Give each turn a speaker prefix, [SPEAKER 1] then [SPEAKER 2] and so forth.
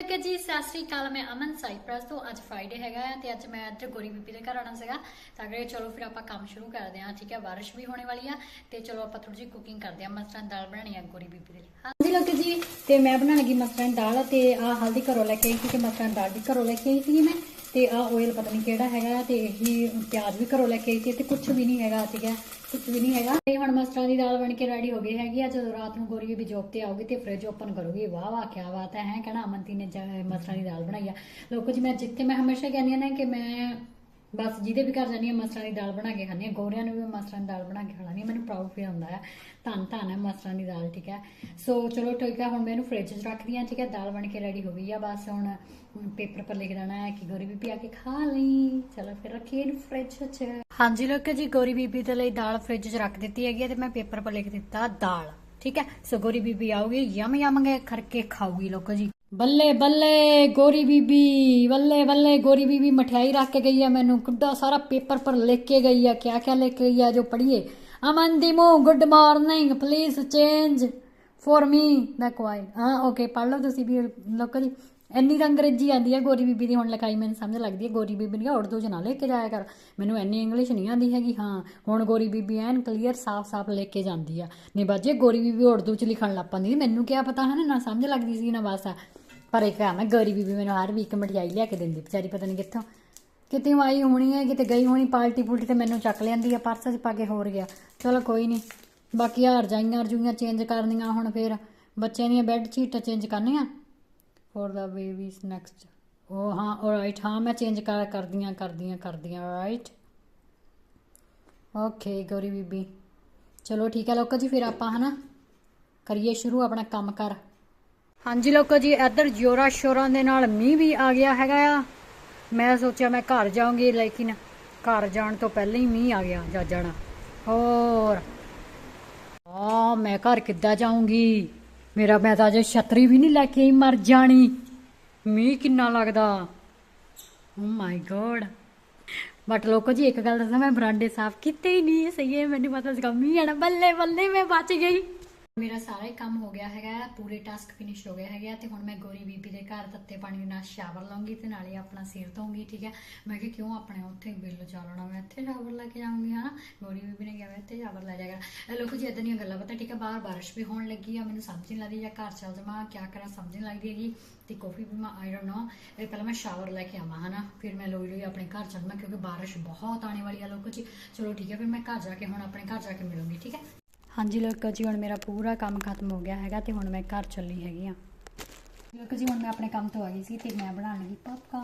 [SPEAKER 1] ਕਿ ਜੀ, ਸਤਿ ਸ੍ਰੀ ਅਕਾਲ, ਮੈਂ ਅਮਨ ਸਾਈਪ੍ਰਸ ਤੋਂ ਅੱਜ ਫਰਾਈਡੇ ਹੈਗਾ ਹੈ ਤੇ ਅੱਜ ਮੈਂ ਇੱਧਰ ਗੋਰੀ ਬੀਬੀ ਦੇ ਘਰ ਆਣਾ ਸੀਗਾ। ਤਾਂ ਕਿ ਚਲੋ ਫਿਰ ਆਪਾਂ ਕੰਮ ਸ਼ੁਰੂ ਕਰਦੇ ਹਾਂ, ਠੀਕ ਹੈ, ਬਾਰਿਸ਼ ਵੀ ਹੋਣੇ ਵਾਲੀ ਆ ਤੇ ਚਲੋ ਆਪਾਂ ਥੋੜੀ ਜਿਹੀ ਕੁਕਿੰਗ ਕਰਦੇ ਹਾਂ, ਮਸਰਾਂ ਦੀ ਦਾਲ ਬਣਾਣੀ ਆ ਗੋਰੀ ਬੀਬੀ ਦੇ ਲਈ। ਹਾਂਜੀ ਲੋਕ ਜੀ, ਤੇ ਮੈਂ ਬਣਾਉਣ ਲੱਗੀ ਮਸਰਾਂ ਦੀ ਦਾਲ ਤੇ ਆ ਹਲਦੀ ਘਰੋਂ ਲੈ ਕੇ ਆਈ ਸੀ ਤੇ ਮਸਰਾਂ ਦੀ ਦਾਲ ਵੀ ਘਰੋਂ ਲੈ ਕੇ ਆਈ ਸੀ ਮੈਂ। ਤੇ ਆ ਆਇਲ ਪਤਾ ਨਹੀਂ ਕਿਹੜਾ ਹੈਗਾ ਤੇ ਇਹੀ ਪਿਆਜ਼ ਵੀ ਘਰੋਂ ਲੈ ਕੇ ਆਈ ਸੀ ਤੇ ਕੁਝ ਵੀ ਨਹੀਂ ਹੈਗਾ ਠੀਕ ਹੈ ਕੁਝ ਵੀ ਨਹੀਂ ਹੈਗਾ। ਤੇ ਹੁਣ ਮਸਰਾਂ ਦੀ ਦਾਲ ਬਣ ਕੇ ਰੈਡੀ ਹੋ ਗਈ ਹੈਗੀ ਆ ਜਦੋਂ ਰਾਤ ਨੂੰ ਗੋਰੀ ਵੀ ਜੋਬ ਤੇ ਆਉਗੀ ਤੇ ਫ੍ਰਿਜ ਓਪਨ ਕਰੂਗੀ। ਵਾਹ ਵਾਹ ਕੀ ਬਾਤ ਹੈ ਹੈ, ਕਹਿਣਾ ਅਮਨਤੀ ਨੇ ਜ- ਮਸਰਾਂ ਦੀ ਦਾਲ ਬਣਾਈ ਆ। ਲੋਕੋ ਜੀ, ਮੈਂ ਜਿੱਥੇ ਮੈਂ ਹਮੇਸ਼ਾ ਕਹਿੰਦੀ ਆ ਨਾ ਕਿ ਮੈਂ ਬਸ ਜਿਹਦੇ ਵੀ ਘਰ ਜਾਂਦੀ ਹਾਂ ਮਸਰਾਂ ਦੀ ਦਾਲ ਬਣਾ ਕੇ ਖਾਂਦੀ ਹਾਂ ਗੋਰਿਆਂ ਨੂੰ ਵੀ ਮਸਰਾਂ ਦੀ ਦਾਲ ਬਣਾ ਕੇ ਖਿਲਾਉਂਦੀ ਹਾਂ ਮੈਨੂੰ ਪ੍ਰਾਊਡ ਫੀਲ ਹੁੰਦਾ ਹੈ ਧੰਨ ਧੰਨ ਹੈ ਮਸਰਾਂ ਦੀ ਦਾਲ, ਠੀਕ ਹੈ ਸੋ ਚਲੋ ਠੀਕ ਹੈ ਹੁਣ ਮੈਂ ਇਹਨੂੰ ਫ੍ਰਿਜ 'ਚ ਰੱਖਦੀ ਹਾਂ ਠੀਕ ਹੈ ਦਾਲ ਬਣ ਕੇ ਰੈਡੀ ਹੋ ਗਈ ਆ। ਬਸ ਹੁਣ ਪੇਪਰ ਪਰ ਲਿਖ ਦੇਣਾ ਹੈ ਕਿ ਗੋਰੀ ਬੀਬੀ ਆ ਕੇ ਖਾ ਲਈ। ਚਲੋ ਫਿਰ ਰੱਖੀਏ ਇਹਨੂੰ ਫ੍ਰਿਜ 'ਚ। ਹਾਂਜੀ ਲੋਕ ਜੀ, ਗੋਰੀ ਬੀਬੀ ਦੇ ਲਈ ਦਾਲ ਫ੍ਰਿਜ 'ਚ ਰੱਖ ਦਿੱਤੀ ਹੈਗੀ ਹੈ ਤੇ ਮੈਂ ਪੇਪਰ ਪਰ ਲਿਖ ਦਿੱਤਾ ਦਾਲ, ਠੀਕ ਹੈ ਸੋ ਗੋਰੀ ਬੀਬੀ ਆਊਗੀ ਯਮ ਯਮ ਕੇ ਕਰਕੇ ਖਾਊਗੀ ਲੋਕੋ ਜੀ। ਬੱਲੇ ਬੱਲੇ ਗੋਰੀ ਬੀਬੀ ਬੱਲੇ ਬੱਲੇ ਗੋਰੀ ਬੀਬੀ ਮਠਿਆਈ ਰੱਖ ਕੇ ਗਈ ਆ ਮੈਨੂੰ ਕਿੱਡਾ ਸਾਰਾ ਪੇਪਰ ਪਰ ਲਿਖ ਕੇ ਗਈ ਆ ਕਿਆ ਕਿਆ ਲਿਖ ਕੇ ਗਈ ਆ ਜੋ ਪੜ੍ਹੀਏ। ਅਮਨ ਦੀ ਦੀਮੂ good morning please change for me ਦਾ ਕੁਆਇਲ ਹਾਂ ਓਕੇ ਪੜ੍ਹ ਲਓ ਤੁਸੀਂ ਵੀ ਲੋਕੋ ਜੀ ਇੰਨੀ ਤਾਂ ਅੰਗਰੇਜ਼ੀ ਆਂਦੀ ਆ ਗੋਰੀ ਬੀਬੀ ਦੀ ਹੁਣ ਲਿਖਾਈ ਮੈਨੂੰ ਸਮਝ ਲੱਗਦੀ ਹੈ ਗੋਰੀ ਬੀਬੀ ਨੇ ਉਰਦੂ ਚ ਨਾ ਲੈ ਕੇ ਜਾਇਆ ਕਰ। ਮੈਨੂੰ ਇੰਨੀ ਇੰਗਲਿਸ਼ ਨਹੀਂ ਆਂਦੀ ਹੈਗੀ ਹਾਂ। ਹੁਣ ਗੋਰੀ ਬੀਬੀ ਐਨ ਕਲੀਅਰ ਸਾਫ਼-ਸਾਫ਼ ਲੈ ਕੇ ਜਾਂਦੀ ਆ। ਨਹੀਂ ਬਾਜੇ ਗੋਰੀ ਬੀਬੀ ਉਰਦੂ ਚ ਲਿਖਣ ਲੱਗ ਪੈਂਦੀ ਸੀ, ਮੈਨੂੰ ਕਿਆ ਪਤਾ ਹੈ ਨਾ ਸਮਝ ਲੱਗਦੀ ਸੀ ਨਾ ਬਸ ਪਰ ਇੱਕ ਆ ਮੈਂ ਗੋਰੀ ਬੀਬੀ ਮੈਨੂੰ ਹਰ ਵੀਕ ਮਠਿਆਈ ਲਿਆ ਕੇ ਦਿੰਦੀ, ਵਿਚਾਰੀ ਪਤਾ ਨਹੀਂ ਕਿੱਥੋਂ। ਕਿਤੇ ਉਹ ਆਈ ਹੋਣੀ ਹੈ, ਕਿਤੇ ਗਈ ਹੋਣੀ ਪਾਰਟੀ ਪੂਲਟੀ ਤੇ ਮੈਨੂੰ ਚੱਕ ਲੈਂਦੀ ਆ, ਪਰਸ 'ਚ ਪਾ ਕੇ ਹੋਰ ਗਿਆ। ਚਲੋ ਕੋਈ ਨਹੀਂ ਬਾਕੀ ਹਾਰ ਜਾਈਆਂ ਰਜੂਈਆਂ ਚੇਂਜ ਕਰਨੀਆਂ ਹੁਣ ਫੇਰ। ਬੱਚਿਆਂ ਦੀਆਂ ਬੈੱਡ ਸ਼ੀਟਾਂ ਚੇਂਜ ਕਰਨੀਆਂ? ਫॉर ਦਾ ਬੇਬੀਜ਼ ਨੈਕਸਟ ਉਹ ਹਾਂ ਆਲਰਾਈਟ ਹਾਂ, ਮੈਂ ਚੇਂਜ ਕਰ, ਕਰਦੀਆਂ ਕਰਦੀਆਂ ਕਰਦੀਆਂ ਰਾਈਟ ਓਕੇ ਗੌਰੀ ਬੀਬੀ। ਚਲੋ ਠੀਕ ਹੈ ਲੋਕੋ ਜੀ, ਫਿਰ ਆਪਾਂ ਹਨਾ, ਕਰੀਏ ਸ਼ੁਰੂ ਆਪਣਾ ਕੰਮ ਕਰ। ਹਾਂਜੀ ਲੋਕੋ ਜੀ, ਇੱਧਰ ਜੋਰਾ ਸ਼ੋਰਾਂ ਦੇ ਨਾਲ ਮੀਂਹ ਵੀ ਆ ਗਿਆ ਹੈਗਾ ਆ। ਮੈਂ ਸੋਚਿਆ ਮੈਂ ਘਰ ਜਾਊਂਗੀ, ਲੇਕਿਨ ਘਰ ਜਾਣ ਤੋਂ ਪਹਿਲਾਂ ਹੀ ਮੀਂਹ ਆ ਗਿਆ, ਜਾ ਜਾਣਾ। ਹੋਰ। ਆ ਮੈਂ ਘਰ ਕਿੱਦਾਂ ਜਾਊਂਗੀ? ਮੇਰਾ, ਮੈਂ ਤਾਂ ਅਜੇ ਛਤਰੀ ਵੀ ਨਹੀਂ ਲੈ ਕੇ ਆਈ, ਮਰ ਜਾਣੀ। ਮੀਂਹ ਕਿੰਨਾ ਲੱਗਦਾ। ਓ ਮਾਈ ਗੋਡ। ਬਟ ਲੋਕੋ ਜੀ, ਇੱਕ ਗੱਲ ਦੱਸਾਂ, ਮੈਂ ਬਰਾਂਡੇ ਸਾਫ਼ ਕੀਤੇ ਹੀ ਨਹੀਂ, ਸਹੀ ਹੈ, ਮੈਨੂੰ ਪਤਾ ਸੀਗਾ ਮੀਂਹ ਆਣਾ ਬੱਲੇ ਬੱਲੇ ਮੈਂ ਬਚ ਗਈ। ਮੇਰਾ ਸਾਰਾ ਹੀ ਕੰਮ ਹੋ ਗਿਆ ਹੈਗਾ, ਪੂਰੇ ਟਾਸਕ ਫਿਨਿਸ਼ ਹੋ ਗਏ ਹੈਗੇ ਤੇ ਹੁਣ ਮੈਂ ਗੋਰੀ ਬੀਬੀ ਦੇ ਘਰ ਤੱਤੇ ਪਾਣੀ ਨਾਲ ਸ਼ਾਵਰ ਲਾਉਂਗੀ ਤੇ ਨਾਲੇ ਆਪਣਾ ਸਿਰ ਧੋਉਂਗੀ ਠੀਕ ਹੈ। ਮੈਂ ਕਿ ਕਿਉਂ ਆਪਣੇ ਉੱਥੇ ਬਿੱਲ ਚਾਲਣਾ, ਮੈਂ ਇੱਥੇ ਸ਼ਾਵਰ ਲੈ ਕੇ ਜਾਊਂਗੀ, ਹਨਾ? ਗੋਰੀ ਬੀਬੀ ਨੇ ਕਿਹਾ ਮੈਂ ਇੱਥੇ ਸ਼ਾਵਰ ਲੈ ਜਾਏਗਾ। ਲੋਕੋ ਜੀ ਇਦਾਂ ਦੀਆਂ ਗੱਲਾਂ ਪਤਾ ਠੀਕ ਹੈ, ਬਾਹਰ ਬਾਰਿਸ਼ ਵੀ ਹੋਣ ਲੱਗੀ ਆ, ਮੈਨੂੰ ਸਮਝ ਨਹੀਂ ਲੱਗਦੀ ਜਾਂ ਘਰ ਚੱਲ ਜਾਵਾਂ ਕੀ ਕਰਾਂ, ਸਮਝ ਨਹੀਂ ਲੱਗਦੀ ਹੈਗੀ। ਤੇ ਕਾਫੀ ਵੀ ਮੈਂ ਆਈ ਡੋਨਟ ਨੋ ਪਹਿਲਾਂ ਮੈਂ ਸ਼ਾਵਰ ਲੈ ਕੇ ਆਵਾਂ, ਹਨਾ? ਫਿਰ ਮੈਂ ਲੋਈ ਲੋਈ ਆਪਣੇ ਘਰ ਚੱਲਣਾ, ਕਿਉਂਕਿ ਬਾਰਿਸ਼ ਬਹੁਤ ਆਣੇ ਵਾਲੀ ਆ ਲੋਕੋ ਜੀ। ਚਲੋ ਠੀਕ ਹੈ, ਫਿਰ ਮੈਂ ਘਰ ਜਾ ਕੇ, ਹੁਣ ਆਪਣੇ ਘਰ ਜਾ ਕੇ ਮਿਲੂੰਗੀ, ਠੀਕ ਹੈ? ਹਾਂਜੀ ਲੋਕੋ ਜੀ, ਹੁਣ ਮੇਰਾ ਪੂਰਾ ਕੰਮ ਖਤਮ ਹੋ ਗਿਆ ਹੈਗਾ ਤੇ ਹੁਣ ਮੈਂ ਘਰ ਚੱਲੀ ਹੈਗੀ ਆ। ਲੋਕੋ ਜੀ, ਹੁਣ ਮੈਂ ਆਪਣੇ ਕੰਮ ਤੋਂ ਆ ਗਈ ਸੀ ਤੇ ਮੈਂ ਬਣਾਉਣ ਲੱਗੀ ਪਾਪਕਾਰਨ